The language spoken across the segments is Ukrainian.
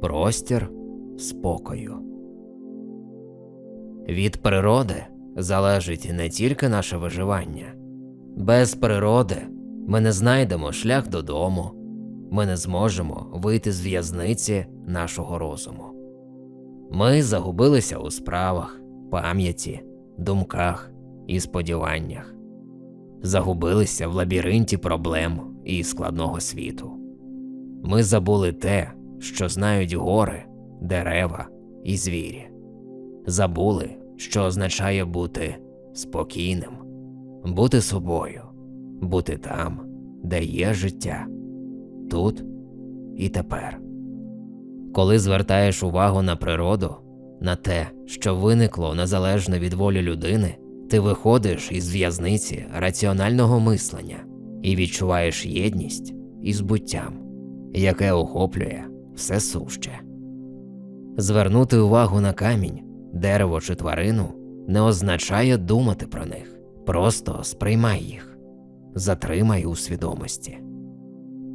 простір спокою. Від природи залежить не тільки наше виживання. Без природи ми не знайдемо шлях додому, ми не зможемо вийти з в'язниці нашого розуму. Ми загубилися у справах, пам'яті, думках і сподіваннях, загубилися в лабіринті проблем і складного світу. Ми забули те, що знають гори, дерева і звірі. Забули, що означає бути спокійним, бути собою, бути там, де є життя, тут і тепер. Коли звертаєш увагу на природу, на те, що виникло незалежно від волі людини, ти виходиш із в'язниці раціонального мислення і відчуваєш єдність із буттям, яке охоплює все суще. Звернути увагу на камінь, дерево чи тварину не означає думати про них, просто сприймай їх, затримай у свідомості.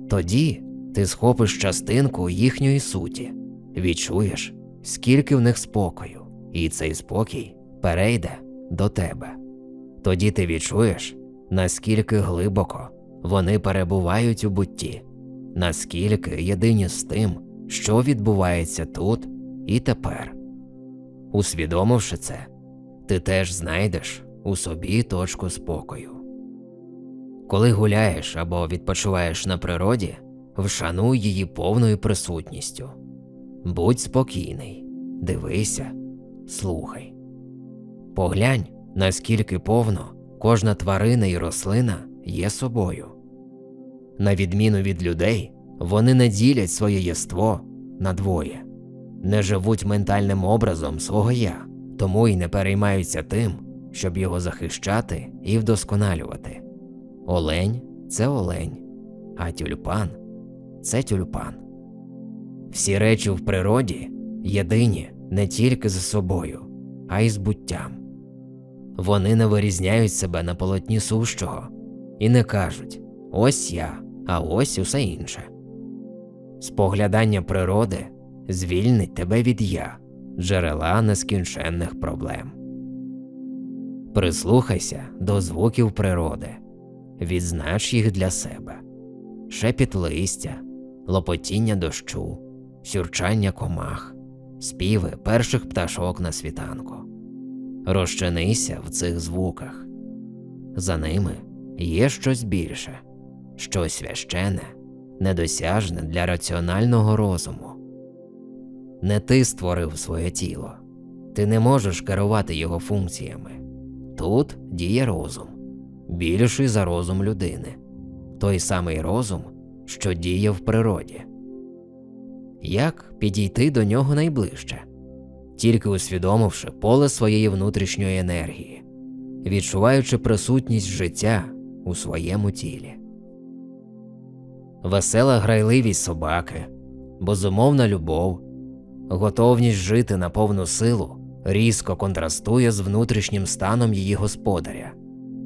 Тоді ти схопиш частинку їхньої суті, відчуєш, скільки в них спокою, і цей спокій перейде до тебе. Тоді ти відчуєш, наскільки глибоко вони перебувають у бутті, наскільки єдині з тим, що відбувається тут і тепер. Усвідомивши це, ти теж знайдеш у собі точку спокою. Коли гуляєш або відпочиваєш на природі, вшануй її повною присутністю. Будь спокійний, дивися, слухай. Поглянь, наскільки повно кожна тварина і рослина є собою. На відміну від людей, вони не ділять своє єство на двоє, не живуть ментальним образом свого я, тому й не переймаються тим, щоб його захищати і вдосконалювати. Олень це олень, а тюльпан це тюльпан. Всі речі в природі єдині не тільки за собою, а й з буттям. Вони не вирізняють себе на полотні сущого і не кажуть ось я, а ось усе інше. Споглядання природи звільнить тебе від я, джерела нескінченних проблем. Прислухайся до звуків природи, відзнач їх для себе, шепіт листя, лопотіння дощу, сюрчання комах, співи перших пташок на світанку. Розчинися в цих звуках. За ними є щось більше, щось священне, недосяжне для раціонального розуму. Не ти створив своє тіло, ти не можеш керувати його функціями. Тут діє розум, більший за розум людини, той самий розум, що діє в природі. Як підійти до нього найближче? Тільки усвідомивши поле своєї внутрішньої енергії, відчуваючи присутність життя у своєму тілі. Весела грайливість собаки, безумовна любов, готовність жити на повну силу різко контрастує з внутрішнім станом її господаря,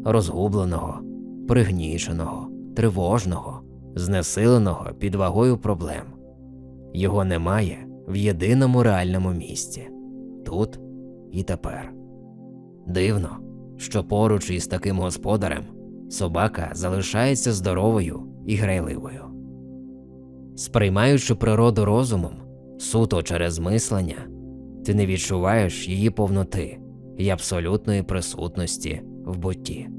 розгубленого, пригніченого, тривожного, знесиленого під вагою проблем. Його немає в єдиному реальному місці тут і тепер. Дивно, що поруч із таким господарем собака залишається здоровою і грайливою. Сприймаючи природу розумом, суто через мислення, ти не відчуваєш її повноти і абсолютної присутності в бутті.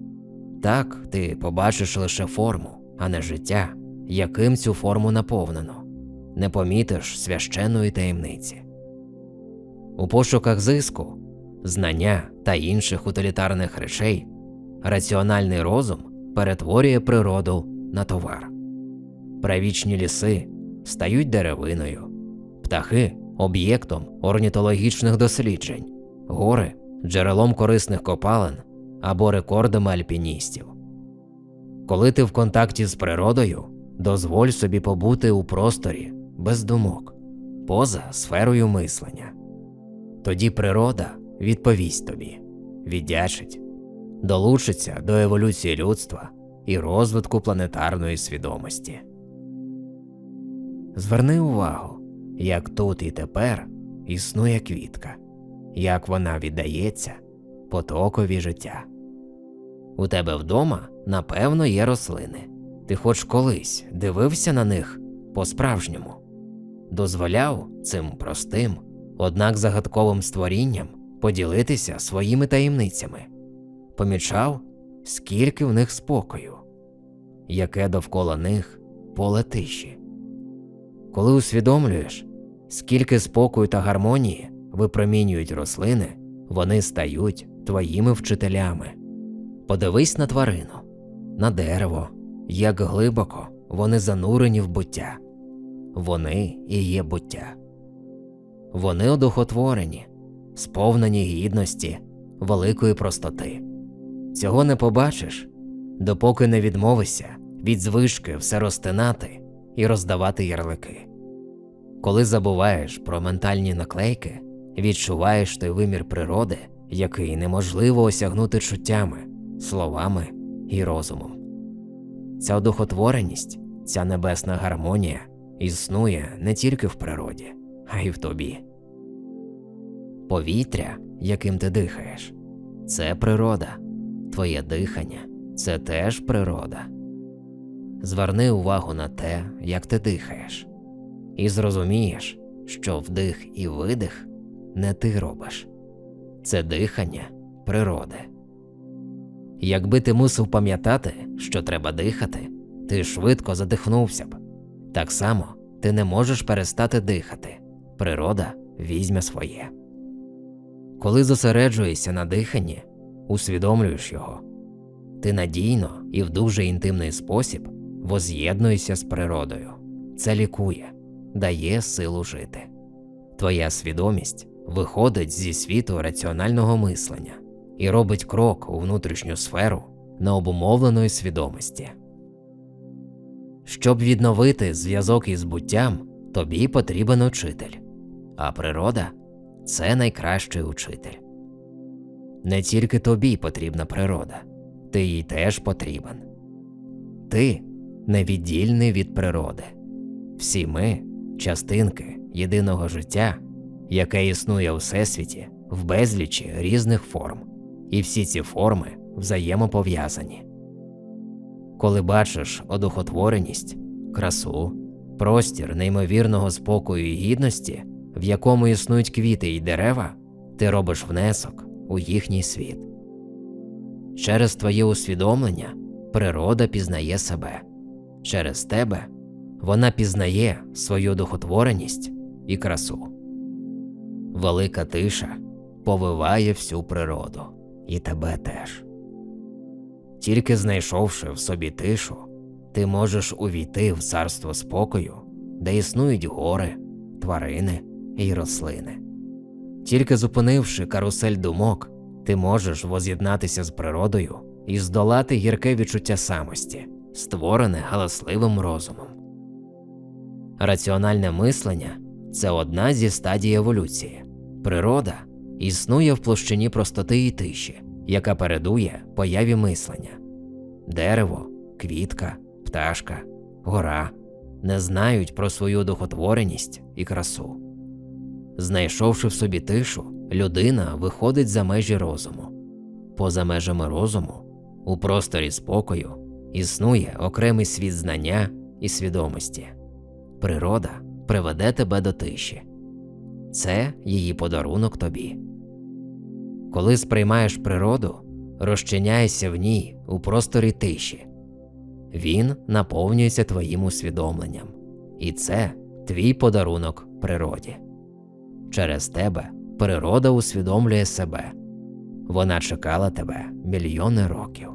Так ти побачиш лише форму, а не життя, яким цю форму наповнено, не помітиш священної таємниці. У пошуках зиску, знання та інших утилітарних речей раціональний розум перетворює природу на товар. Правічні ліси стають деревиною, птахи об'єктом орнітологічних досліджень, гори джерелом корисних копалин або рекордами альпіністів. Коли ти в контакті з природою, дозволь собі побути у просторі без думок, поза сферою мислення. Тоді природа відповість тобі, віддячить, долучиться до еволюції людства і розвитку планетарної свідомості. Зверни увагу, як тут і тепер існує квітка, як вона віддається потокові життя. У тебе вдома, напевно, є рослини. Ти хоч колись дивився на них по-справжньому, дозволяв цим простим, однак загадковим створінням поділитися своїми таємницями, помічав, скільки в них спокою, яке довкола них поле тиші. Коли усвідомлюєш, скільки спокою та гармонії випромінюють рослини, вони стають твоїми вчителями. Подивись на тварину, на дерево, як глибоко вони занурені в буття. Вони і є буття. Вони одухотворені, сповнені гідності, великої простоти. Цього не побачиш, допоки не відмовишся від звички все розтинати і роздавати ярлики. Коли забуваєш про ментальні наклейки, відчуваєш той вимір природи, який неможливо осягнути чуттями, словами і розумом. Ця одухотвореність, ця небесна гармонія існує не тільки в природі, а й в тобі. Повітря, яким ти дихаєш, це природа, твоє дихання це теж природа. Зверни увагу на те, як ти дихаєш, і зрозумієш, що вдих і видих не ти робиш, це дихання природи. Якби ти мусив пам'ятати, що треба дихати, ти швидко задихнувся б. Так само ти не можеш перестати дихати, природа візьме своє. Коли зосереджуєшся на диханні, усвідомлюєш його, ти надійно і в дуже інтимний спосіб воз'єднуєшся з природою. Це лікує, дає силу жити. Твоя свідомість виходить зі світу раціонального мислення і робить крок у внутрішню сферу необумовленої свідомості. Щоб відновити зв'язок із буттям, тобі потрібен учитель, а природа це найкращий учитель. Не тільки тобі потрібна природа, ти їй теж потрібен. Ти невіддільний від природи. Всі ми частинки єдиного життя, яке існує у всесвіті в безлічі різних форм, і всі ці форми взаємопов'язані. Коли бачиш одухотвореність, красу, простір неймовірного спокою і гідності, в якому існують квіти і дерева, ти робиш внесок у їхній світ. Через твоє усвідомлення природа пізнає себе, через тебе вона пізнає свою духотвореність і красу. Велика тиша повиває всю природу, і тебе теж. Тільки знайшовши в собі тишу, ти можеш увійти в царство спокою, де існують гори, тварини і рослини. Тільки зупинивши карусель думок, ти можеш воз'єднатися з природою і здолати гірке відчуття самості, створене галасливим розумом. Раціональне мислення це одна зі стадій еволюції. Природа існує в площині простоти і тиші, яка передує появі мислення. Дерево, квітка, пташка, гора не знають про свою духотвореність і красу. Знайшовши в собі тишу, людина виходить за межі розуму. Поза межами розуму, у просторі спокою, існує окремий світ знання і свідомості. Природа приведе тебе до тиші. Це її подарунок тобі. Коли сприймаєш природу, розчиняйся в ній у просторі тиші. Він наповнюється твоїм усвідомленням, і це твій подарунок природі. Через тебе природа усвідомлює себе. Вона чекала тебе мільйони років.